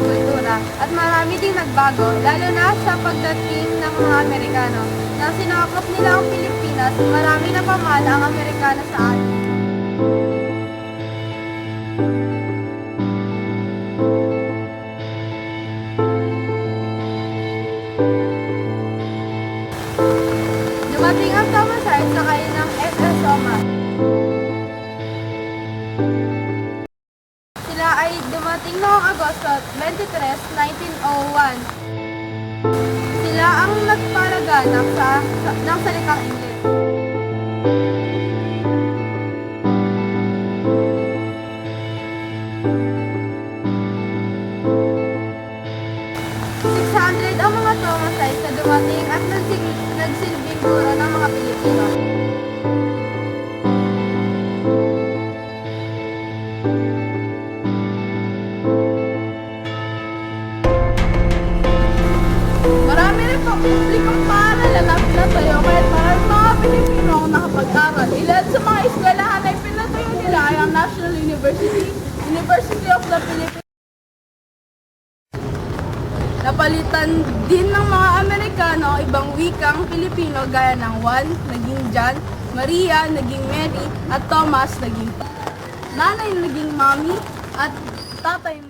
kultura at marami ding nagbago lalo na sa pagdating ng mga Amerikano. Nang sinakop nila ang Pilipinas, marami na pamana ang Amerikano sa atin. Dumating ang Tomasay sa kayo ng SS Soma. 23, 1901. Sila ang nagpalaganap sa, sa ng salitang Ingles. $600 ang mga Tomasay sa dumating at nagsilbing guro ng mga Pilipino. Publikong paaralan na pinatayo kahit marami mga Pilipino ang nakapag-aral. Ilan sa mga eskwelahan ay pinatayo nila ay ang National University, University of the Philippines. Napalitan din ng mga Amerikano ang ibang wikang Pilipino gaya ng Juan, naging John, Maria, naging Mary, at Thomas, naging nanay, naging mommy, at tatay,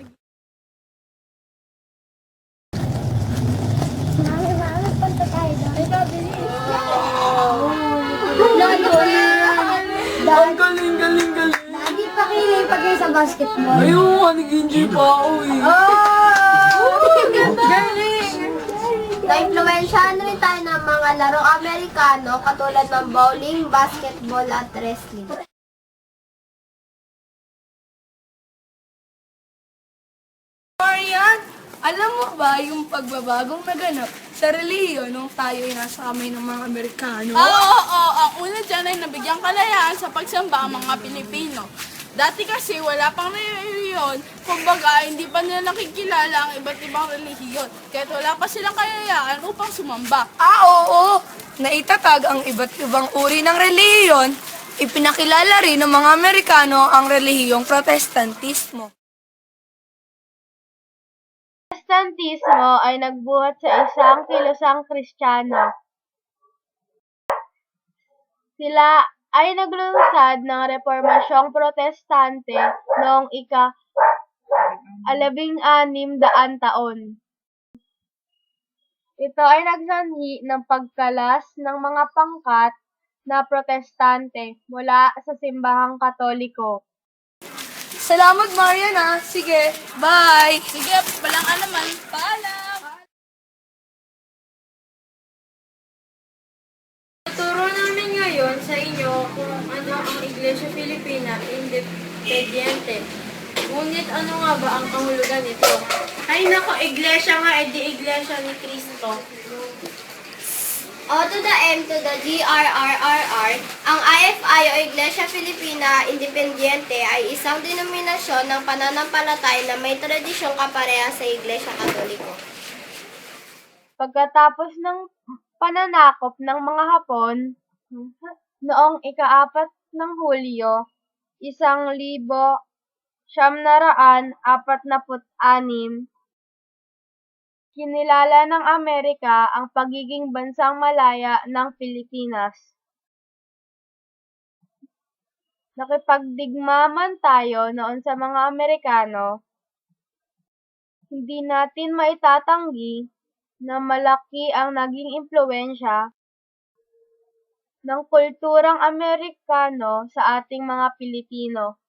basketball. Ayun, nag-enjoy pa ako eh. Galing! Na-influensyahan rin tayo ng mga larong Amerikano katulad ng bowling, basketball at wrestling. Marian, alam mo ba yung pagbabagong naganap sa relihiyon nung tayo ay nasa kamay ng mga Amerikano? Oo, oo, oo. Ang una dyan ay nabigyang kalayaan sa pagsamba ang mga Pilipino. Dati kasi wala pang relihiyon, kumbaga hindi pa nila nakikilala ang iba't ibang relihiyon. Kahit wala pa silang kayayaan upang sumamba. Ah, oo. Naitatag ang iba't ibang uri ng relihiyon. Ipinakilala rin ng mga Amerikano ang relihiyong protestantismo. Protestantismo ay nagbuhat sa isang kilusang Kristiyano. Sila ay naglunsad ng reformasyong protestante noong ika alabing anim daan taon. Ito ay nagsanhi ng pagkalas ng mga pangkat na protestante mula sa simbahang katoliko. Salamat, Marian, ha? Sige, bye! Sige, walang alaman. Paalam! Kung ano ang Iglesia Filipina Independiente. Ngunit ano nga ba ang kahulugan nito? Ay nako, Iglesia nga, edi Iglesia ni Cristo. O to the M to the GRRRR, ang IFI o Iglesia Filipina Independiente ay isang denominasyon ng pananampalataya na may tradisyong kapareha sa Iglesia Katoliko. Pagkatapos ng pananakop ng mga Hapon, noong ikaapat ng Hulyo, isang libo siyam na raan apat na put anim, kinilala ng Amerika ang pagiging bansang malaya ng Pilipinas. Nakipagdigma man tayo noon sa mga Amerikano, hindi natin maitatanggi na malaki ang naging impluensya ng kulturang Amerikano sa ating mga Pilipino.